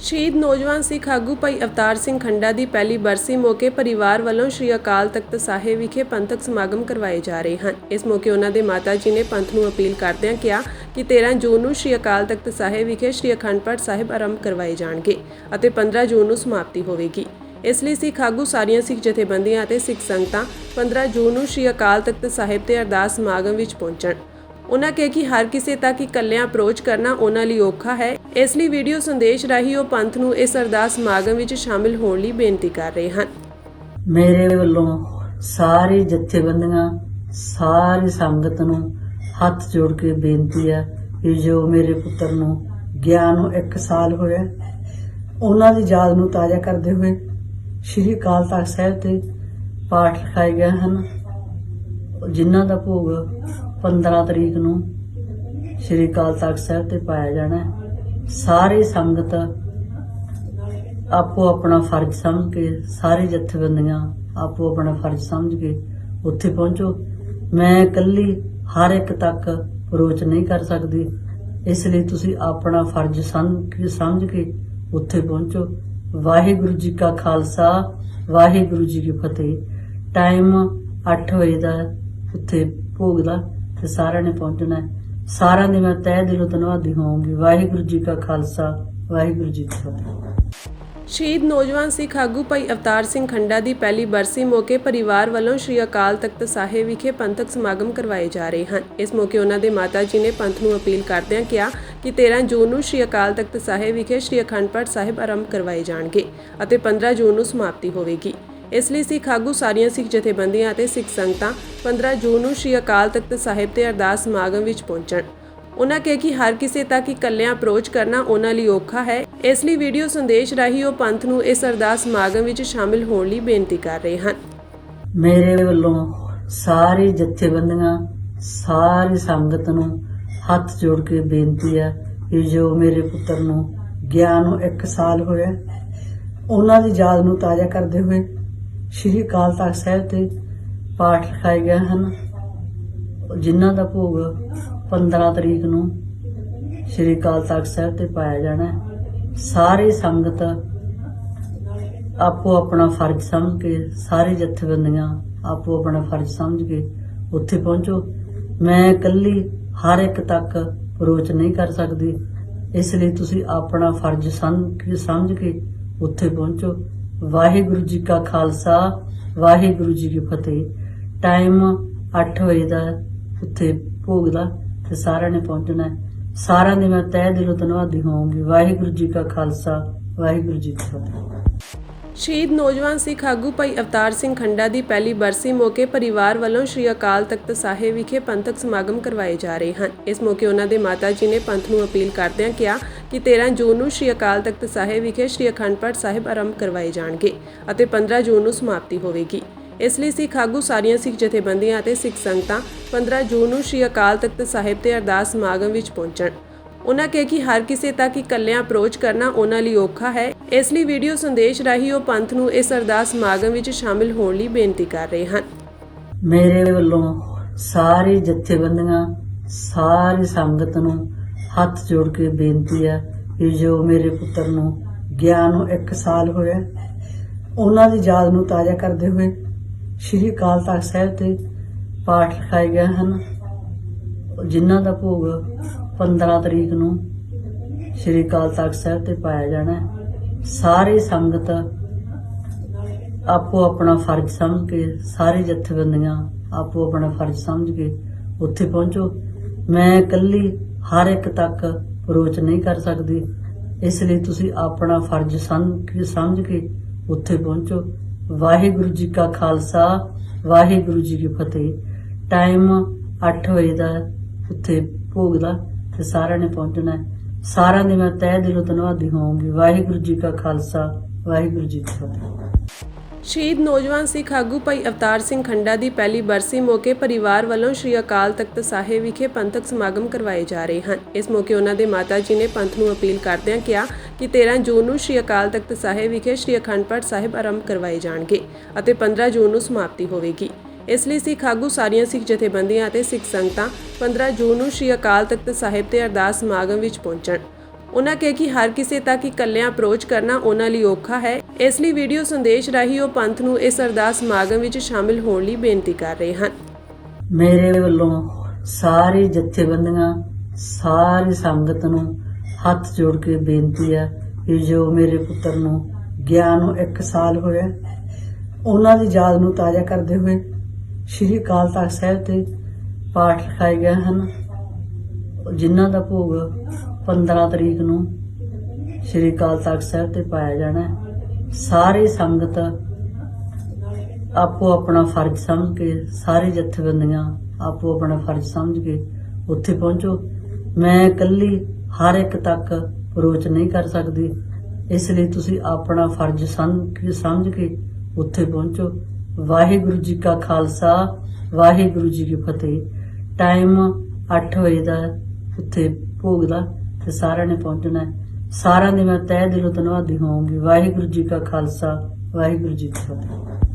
ਸ਼ਹੀਦ ਨੌਜਵਾਨ ਸਿੱਖ ਆਗੂ ਭਾਈ ਅਵਤਾਰ ਸਿੰਘ ਖੰਡਾ ਦੀ ਪਹਿਲੀ ਬਰਸੀ ਮੌਕੇ ਪਰਿਵਾਰ ਵੱਲੋਂ ਸ਼੍ਰੀ ਅਕਾਲ ਤਖਤ ਸਾਹਿਬ ਵਿਖੇ ਪੰਥਕ ਸਮਾਗਮ ਕਰਵਾਏ ਜਾ ਰਹੇ ਹਨ। ਇਸ ਮੌਕੇ ਉਹਨਾਂ ਦੇ ਮਾਤਾ ਜੀ ਨੇ ਪੰਥ ਨੂੰ ਅਪੀਲ ਕਰਦਿਆਂ ਕਿਹਾ ਕਿ 13 ਜੂਨ ਨੂੰ ਸ਼੍ਰੀ ਅਕਾਲ ਤਖਤ ਸਾਹਿਬ ਵਿਖੇ ਸ਼੍ਰੀ ਅਖੰਡ ਪਾਠ ਸਾਹਿਬ ਆਰੰਭ ਕਰਵਾਏ ਜਾਣਗੇ ਅਤੇ 15 ਜੂਨ ਨੂੰ ਸਮਾਪਤੀ ਹੋਵੇਗੀ। ਇਸ ਲਈ ਸਿੱਖ ਆਗੂ ਸਾਰੀਆਂ ਸਿੱਖ ਜਥੇਬੰਦੀਆਂ ਅਤੇ ਸਿੱਖ ਸੰਗਤਾਂ 15 ਜੂਨ ਨੂੰ ਸ਼੍ਰੀ ਅਕਾਲ ਤਖਤ ਸਾਹਿਬ ਤੇ ਅਰਦਾਸ ਸਮਾਗਮ ਵਿੱਚ ਪਹੁੰਚਣ। ਉਹਨਾਂ ਕਿਹਾ ਕਿ ਹਰ ਕਿਸੇ ਤੱਕ ਇਕੱਲਿਆਂ ਅਪਰੋਚ ਕਰਨਾ ਉਹਨਾਂ ਲਈ ਔਖਾ ਹੈ। ਇਸ ਲਈ ਵੀਡੀਓ ਸੰਦੇਸ਼ ਰਾਹੀਂ ਉਹ ਪੰਥ ਨੂੰ ਇਸ ਅਰਦਾਸ ਸਮਾਗਮ ਵਿੱਚ ਸ਼ਾਮਿਲ ਹੋਣ ਲਈ ਬੇਨਤੀ ਕਰ ਰਹੇ ਹਨ। ਮੇਰੇ ਵੱਲੋਂ ਸਾਰੀ ਜਥੇਬੰਦੀਆਂ, ਸਾਰੀ ਸੰਗਤ ਨੂੰ ਹੱਥ ਜੋੜ ਕੇ ਬੇਨਤੀ ਹੈ ਕਿ ਜੋ ਮੇਰੇ ਪੁੱਤਰ ਨੂੰ ਗਿਆਨ ਨੂੰ 1 ਸਾਲ ਹੋਇਆ, ਉਹਨਾਂ ਦੀ ਯਾਦ ਨੂੰ ਤਾਜ਼ਾ ਕਰਦੇ ਹੋਏ ਸ਼੍ਰੀ ਅਕਾਲ ਤਖਤ ਸਾਹਿਬ ਤੇ ਪਾਠ ਲਿਖਾਏ ਗਏ ਹਨ। ਜਿਨ੍ਹਾਂ ਦਾ ਭੋਗ 15 ਤਰੀਕ ਨੂੰ ਸ਼੍ਰੀ ਅਕਾਲ ਤਖਤ ਸਾਹਿਬ ਤੇ ਪਾਇਆ ਜਾਣਾ ਸਾਰੀ ਸੰਗਤ ਆਪੋ ਆਪਣਾ ਫਰਜ਼ ਸਮਝ ਕੇ, ਸਾਰੇ ਜਥੇਬੰਦੀਆਂ ਆਪੋ ਆਪਣਾ ਫਰਜ਼ ਸਮਝ ਕੇ ਉੱਥੇ ਪਹੁੰਚੋ। ਮੈਂ ਇਕੱਲੀ ਹਰ ਇੱਕ ਤੱਕ ਅਪਰੋਚ ਨਹੀਂ ਕਰ ਸਕਦੀ। ਇਸ ਲਈ ਤੁਸੀਂ ਆਪਣਾ ਫਰਜ਼ ਸਮਝ ਕੇ- ਸਮਝ ਕੇ ਉੱਥੇ ਪਹੁੰਚੋ। ਵਾਹਿਗੁਰੂ ਜੀ ਕਾ ਖਾਲਸਾ, ਵਾਹਿਗੁਰੂ ਜੀ ਕੀ ਫਤਿਹ। ਟਾਈਮ 8 ਵਜੇ ਦਾ ਉੱਥੇ ਭੋਗ ਦਾ ਤੇ ਸਾਰਿਆਂ ਨੇ ਪਹੁੰਚਣਾ ਹੈ। ਸਾਰਿਆਂ ਦੀ ਮੈਂ ਤਹਿ ਦਿਲੋਂ ਧੰਨਵਾਦੀ ਹੋਵਾਂਗੀ। ਵਾਹਿਗੁਰੂ ਜੀ ਕਾ ਖਾਲਸਾ, ਵਾਹਿਗੁਰੂ ਜੀ ਕੀ ਫਤਿਹ। ਸ਼ਹੀਦ ਨੌਜਵਾਨ ਸਿੱਖ ਆਗੂ ਭਾਈ ਅਵਤਾਰ ਸਿੰਘ ਖੰਡਾ ਦੀ ਪਹਿਲੀ ਬਰਸੀ ਮੌਕੇ ਪਰਿਵਾਰ ਵੱਲੋਂ ਸ਼੍ਰੀ ਅਕਾਲ ਤਖਤ ਸਾਹਿਬ ਵਿਖੇ ਪੰਥਕ ਸਮਾਗਮ ਕਰਵਾਏ ਜਾ ਰਹੇ ਹਨ। ਇਸ ਮੌਕੇ ਉਹਨਾਂ ਦੇ ਮਾਤਾ ਜੀ ਨੇ ਪੰਥ ਨੂੰ ਅਪੀਲ ਕਰਦਿਆਂ ਕਿਹਾ ਕਿ 13 ਜੂਨ ਨੂੰ ਸ਼੍ਰੀ ਅਕਾਲ ਤਖਤ ਸਾਹਿਬ ਵਿਖੇ ਸ਼੍ਰੀ ਅਖੰਡ ਪਾਠ ਸਾਹਿਬ ਆਰੰਭ ਕਰਵਾਏ ਜਾਣਗੇ ਅਤੇ 15 ਜੂਨ ਨੂੰ ਸਮਾਪਤੀ ਹੋਵੇਗੀ। ਇਸ ਲਈ ਸਿੱਖ ਆਗੂ ਸਾਰੀਆਂ ਸਿੱਖ ਜਥੇਬੰਦੀਆਂ ਅਤੇ ਸਿੱਖ ਸੰਗਤਾਂ 15 ਜੂਨ ਨੂੰ ਸ਼੍ਰੀ ਅਕਾਲ ਤਖਤ ਸਾਹਿਬ ਤੇ ਅਰਦਾਸ ਸਮਾਗਮ ਵਿੱਚ ਪਹੁੰਚਣ। ਉਹਨਾਂ ਕਿਹਾ ਕਿ ਹਰ ਕਿਸੇ ਤੱਕ ਇਕੱਲਿਆਂ ਅਪਰੋਚ ਕਰਨਾ ਉਹਨਾਂ ਲਈ ਔਖਾ ਹੈ। ਇਸ ਲਈ ਵੀਡੀਓ ਸੰਦੇਸ਼ ਰਾਹੀਂ ਉਹ ਪੰਥ ਨੂੰ ਇਸ ਅਰਦਾਸ ਸਮਾਗਮ ਵਿੱਚ ਸ਼ਾਮਿਲ ਹੋਣ ਲਈ ਬੇਨਤੀ ਕਰ ਰਹੇ ਹਨ। ਮੇਰੇ ਵੱਲੋਂ ਸਾਰੇ ਜਥੇਬੰਦੀਆਂ, ਸਾਰੀ ਸੰਗਤ ਨੂੰ ਹੱਥ ਜੋੜ ਕੇ ਬੇਨਤੀ ਹੈ ਕਿ ਜੋ ਮੇਰੇ ਪੁੱਤਰ ਨੂੰ ਗਿਆਨ ਨੂੰ 1 ਸਾਲ ਹੋਇਆ, ਉਹਨਾਂ ਦੀ ਯਾਦ ਨੂੰ ਤਾਜ਼ਾ ਕਰਦੇ ਹੋਏ ਸ਼੍ਰੀ ਅਕਾਲ ਤਖਤ ਸਾਹਿਬ ਤੇ ਪਾਠ ਲਿਖਾਏ ਗਏ ਹਨ। ਜਿਨ੍ਹਾਂ ਦਾ ਭੋਗ 15 ਤਰੀਕ ਨੂੰ ਸ਼੍ਰੀ ਅਕਾਲ ਤਖਤ ਸਾਹਿਬ ਤੇ ਪਾਇਆ ਜਾਣਾ ਸਾਰੀ ਸੰਗਤ ਆਪੋ ਆਪਣਾ ਫਰਜ਼ ਸਮਝ ਕੇ, ਸਾਰੇ ਜਥੇਬੰਦੀਆਂ ਆਪੋ ਆਪਣਾ ਫਰਜ਼ ਸਮਝ ਕੇ ਉੱਥੇ ਪਹੁੰਚੋ। ਮੈਂ ਇਕੱਲੀ ਹਰ ਇੱਕ ਤੱਕ ਅਪਰੋਚ ਨਹੀਂ ਕਰ ਸਕਦੀ। ਇਸ ਲਈ ਤੁਸੀਂ ਆਪਣਾ ਫਰਜ਼ ਸਮਝ ਸਮਝ ਕੇ ਉੱਥੇ ਪਹੁੰਚੋ। ਵਾਹਿਗੁਰੂ ਜੀ ਕਾ ਖਾਲਸਾ, ਵਾਹਿਗੁਰੂ ਜੀ ਕੀ ਫਤਿਹ। ਟਾਈਮ 8 ਵਜੇ ਦਾ ਉੱਥੇ ਭੋਗ ਦਾ ਤੇ ਸਾਰਿਆਂ ਨੇ ਪਹੁੰਚਣਾ ਹੈ। ਸਾਰਿਆਂ ਦੀ ਮੈਂ ਤਹਿ ਦਿਲੋਂ ਧੰਨਵਾਦੀ ਹੋਵਾਂਗੀ। ਵਾਹਿਗੁਰੂ ਜੀ ਕਾ ਖਾਲਸਾ, ਵਾਹਿਗੁਰੂ ਜੀ ਕੀ ਫਤਿਹ। ਸ਼ਹੀਦ ਨੌਜਵਾਨ ਸਿੱਖ ਆਗੂ ਭਾਈ ਅਵਤਾਰ ਸਿੰਘ ਖੰਡਾ ਦੀ ਪਹਿਲੀ ਬਰਸੀ ਮੌਕੇ ਪਰਿਵਾਰ ਵੱਲੋਂ ਸ਼੍ਰੀ ਅਕਾਲ ਤਖਤ ਸਾਹਿਬ ਵਿਖੇ ਪੰਥਕ ਸਮਾਗਮ ਕਰਵਾਏ ਜਾ ਰਹੇ ਹਨ। ਇਸ ਮੌਕੇ ਉਹਨਾਂ ਦੇ ਮਾਤਾ ਜੀ ਨੇ ਪੰਥ ਨੂੰ ਅਪੀਲ ਕਰਦਿਆਂ ਕਿਹਾ ਕਿ 13 ਜੂਨ ਨੂੰ ਸ਼੍ਰੀ ਅਕਾਲ ਤਖਤ ਸਾਹਿਬ ਵਿਖੇ ਸ਼੍ਰੀ ਅਖੰਡ ਪਾਠ ਸਾਹਿਬ ਆਰੰਭ ਕਰਵਾਏ ਜਾਣਗੇ ਅਤੇ 15 ਜੂਨ ਨੂੰ ਸਮਾਪਤੀ ਹੋਵੇਗੀ। ਇਸ ਲਈ ਸਿੱਖ ਆਗੂ ਸਾਰੀਆਂ ਸਿੱਖ ਜਥੇਬੰਦੀਆਂ ਅਤੇ ਸਿੱਖ ਸੰਗਤਾਂ 15 ਜੂਨ ਨੂੰ ਸ਼੍ਰੀ ਅਕਾਲ ਤਖਤ ਸਾਹਿਬ ਤੇ ਅਰਦਾਸ ਸਮਾਗਮ ਵਿੱਚ ਪਹੁੰਚਣ। ਉਹਨਾਂ ਕਿਹਾ ਕਿ ਹਰ ਕਿਸੇ ਤੱਕ ਇਕੱਲਿਆਂ ਅਪਰੋਚ ਕਰਨਾ ਉਹਨਾਂ ਲਈ ਔਖਾ ਹੈ। ਇਸ ਲਈ ਵੀਡੀਓ ਸੰਦੇਸ਼ ਰਾਹੀਂ ਉਹ ਪੰਥ ਨੂੰ ਇਸ ਅਰਦਾਸ ਸਮਾਗਮ ਵਿੱਚ ਸ਼ਾਮਿਲ ਹੋਣ ਲਈ ਬੇਨਤੀ ਕਰ ਰਹੇ ਹਨ। ਮੇਰੇ ਵੱਲੋਂ ਸਾਰੀ ਜਥੇਬੰਦੀਆਂ, ਸਾਰੀ ਸੰਗਤ ਨੂੰ ਹੱਥ ਜੋੜ ਕੇ ਬੇਨਤੀ ਹੈ ਕਿ ਜੋ ਮੇਰੇ ਪੁੱਤਰ ਨੂੰ ਗਿਆਨ ਨੂੰ 1 ਸਾਲ ਹੋਇਆ, ਉਹਨਾਂ ਦੀ ਯਾਦ ਨੂੰ ਤਾਜ਼ਾ ਕਰਦੇ ਹੋਏ ਸ਼੍ਰੀ ਅਕਾਲ ਤਖਤ ਸਾਹਿਬ ਤੇ ਪਾਠ ਲਿਖਾਏ ਗਏ ਹਨ। ਜਿਨ੍ਹਾਂ ਦਾ ਭੋਗ 15 ਤਰੀਕ ਨੂੰ ਸ਼੍ਰੀ ਅਕਾਲ ਤਖਤ ਸਾਹਿਬ ਤੇ ਪਾਇਆ ਜਾਣਾ ਸਾਰੀ ਸੰਗਤ ਆਪੋ ਆਪਣਾ ਫਰਜ਼ ਸਮਝ ਕੇ, ਸਾਰੇ ਜਥੇਬੰਦੀਆਂ ਆਪੋ ਆਪਣਾ ਫਰਜ਼ ਸਮਝ ਕੇ ਉੱਥੇ ਪਹੁੰਚੋ। ਮੈਂ ਇਕੱਲੀ ਹਰ ਇੱਕ ਤੱਕ ਅਪਰੋਚ ਨਹੀਂ ਕਰ ਸਕਦੀ। ਇਸ ਲਈ ਤੁਸੀਂ ਆਪਣਾ ਫਰਜ਼ ਸਮਝ ਕੇ- ਸਮਝ ਕੇ ਉੱਥੇ ਪਹੁੰਚੋ। ਵਾਹਿਗੁਰੂ ਜੀ ਕਾ ਖਾਲਸਾ, ਵਾਹਿਗੁਰੂ ਜੀ ਕੀ ਫਤਿਹ। ਟਾਈਮ 8 ਵਜੇ ਦਾ ਉੱਥੇ ਭੋਗ ਦਾ। ਤੇ ਸਾਰਿਆਂ ਨੇ ਪਹੁੰਚਣਾ ਹੈ। ਸਾਰਿਆਂ ਦੀ ਮੈਂ ਤਹਿ ਦਿਲੋਂ ਧੰਨਵਾਦੀ ਹੋਵਾਂਗੀ। ਵਾਹਿਗੁਰੂ ਜੀ ਕਾ ਖਾਲਸਾ, ਵਾਹਿਗੁਰੂ ਜੀ ਕੀ ਫਤਿਹ। ਸ਼ਹੀਦ ਨੌਜਵਾਨ ਸਿੱਖ ਆਗੂ ਭਾਈ ਅਵਤਾਰ ਸਿੰਘ ਖੰਡਾ ਦੀ ਪਹਿਲੀ ਬਰਸੀ ਮੌਕੇ ਪਰਿਵਾਰ ਵੱਲੋਂ ਸ਼੍ਰੀ ਅਕਾਲ ਤਖਤ ਸਾਹਿਬ ਵਿਖੇ ਪੰਥਕ ਸਮਾਗਮ ਕਰਵਾਏ ਜਾ ਰਹੇ ਹਨ। ਇਸ ਮੌਕੇ ਉਹਨਾਂ ਦੇ ਮਾਤਾ ਜੀ ਨੇ ਪੰਥ ਨੂੰ ਅਪੀਲ ਕਰਦਿਆਂ ਕਿਹਾ ਕਿ 13 ਜੂਨ ਨੂੰ ਸ਼੍ਰੀ ਅਕਾਲ ਤਖਤ ਸਾਹਿਬ ਵਿਖੇ ਸ਼੍ਰੀ ਅਖੰਡ ਪਾਠ ਸਾਹਿਬ ਆਰੰਭ ਕਰਵਾਏ ਜਾਣਗੇ ਅਤੇ 15 ਜੂਨ ਨੂੰ ਸਮਾਪਤੀ ਹੋਵੇਗੀ। ਇਸ ਲਈ ਸਿੱਖ ਆਗੂ ਸਾਰੀਆਂ ਸਿੱਖ ਜਥੇਬੰਦੀਆਂ ਅਤੇ ਸਿੱਖ ਸੰਗਤਾਂ 15 ਜੂਨ ਨੂੰ ਸ਼੍ਰੀ ਅਕਾਲ ਤਖਤ ਸਾਹਿਬ ਤੇ ਅਰਦਾਸ ਸਮਾਗਮ ਵਿੱਚ ਪਹੁੰਚਣ। ਉਹਨਾਂ ਕਿਹਾ ਕਿ ਹਰ ਕਿਸੇ ਤੱਕ ਇਕੱਲਿਆਂ ਅਪਰੋਚ ਕਰਨਾ ਉਹਨਾਂ ਲਈ ਔਖਾ ਹੈ। ਇਸ ਲਈ ਵੀਡੀਓ ਸੰਦੇਸ਼ ਰਾਹੀਂ ਉਹ ਪੰਥ ਨੂੰ ਇਸ ਅਰਦਾਸ ਸਮਾਗਮ ਵਿੱਚ ਸ਼ਾਮਿਲ ਹੋਣ ਲਈ ਬੇਨਤੀ ਕਰ ਰਹੇ ਹਨ। ਮੇਰੇ ਵੱਲੋਂ ਸਾਰੀ ਜਥੇਬੰਦੀਆਂ, ਸਾਰੀ ਸੰਗਤ ਨੂੰ ਹੱਥ ਜੋੜ ਕੇ ਬੇਨਤੀ ਹੈ ਕਿ ਜੋ ਮੇਰੇ ਪੁੱਤਰ ਨੂੰ ਗਿਆਨ ਨੂੰ 1 ਸਾਲ ਹੋਇਆ, ਉਹਨਾਂ ਦੀ ਯਾਦ ਨੂੰ ਤਾਜ਼ਾ ਕਰਦੇ ਹੋਏ ਸ਼੍ਰੀ ਅਕਾਲ ਤਖਤ ਸਾਹਿਬ ਤੇ ਪਾਠ ਲਿਖਾਏ ਗਏ ਹਨ। ਜਿਨ੍ਹਾਂ ਦਾ ਭੋਗ 15 ਤਰੀਕ ਨੂੰ ਸ਼੍ਰੀ ਅਕਾਲ ਤਖਤ ਸਾਹਿਬ ਤੇ ਪਾਇਆ ਜਾਣਾ ਸਾਰੀ ਸੰਗਤ ਆਪੋ ਆਪਣਾ ਫਰਜ਼ ਸਮਝ ਕੇ, ਸਾਰੇ ਜਥੇਬੰਦੀਆਂ ਆਪੋ ਆਪਣਾ ਫਰਜ਼ ਸਮਝ ਕੇ ਉੱਥੇ ਪਹੁੰਚੋ। ਮੈਂ ਇਕੱਲੀ ਹਰ ਇੱਕ ਤੱਕ ਅਪਰੋਚ ਨਹੀਂ ਕਰ ਸਕਦੀ। ਇਸ ਲਈ ਤੁਸੀਂ ਆਪਣਾ ਫਰਜ਼ ਸਮਝ ਸਮਝ ਕੇ ਉੱਥੇ ਪਹੁੰਚੋ। ਵਾਹਿਗੁਰੂ ਜੀ ਕਾ ਖਾਲਸਾ, ਵਾਹਿਗੁਰੂ ਜੀ ਕੀ ਫਤਿਹ। ਟਾਈਮ 8 ਵਜੇ ਦਾ ਉੱਥੇ ਭੋਗ ਦਾ ਤੇ ਸਾਰਿਆਂ ਨੇ ਪਹੁੰਚਣਾ ਸਾਰਿਆਂ ਦੀ ਮੈਂ ਤਹਿ ਦਿਲੋਂ ਧੰਨਵਾਦੀ ਹੋਵਾਂਗੀ। ਵਾਹਿਗੁਰੂ ਜੀ ਕਾ ਖਾਲਸਾ, ਵਾਹਿਗੁਰੂ ਜੀ ਕੀ ਫਤਿਹ।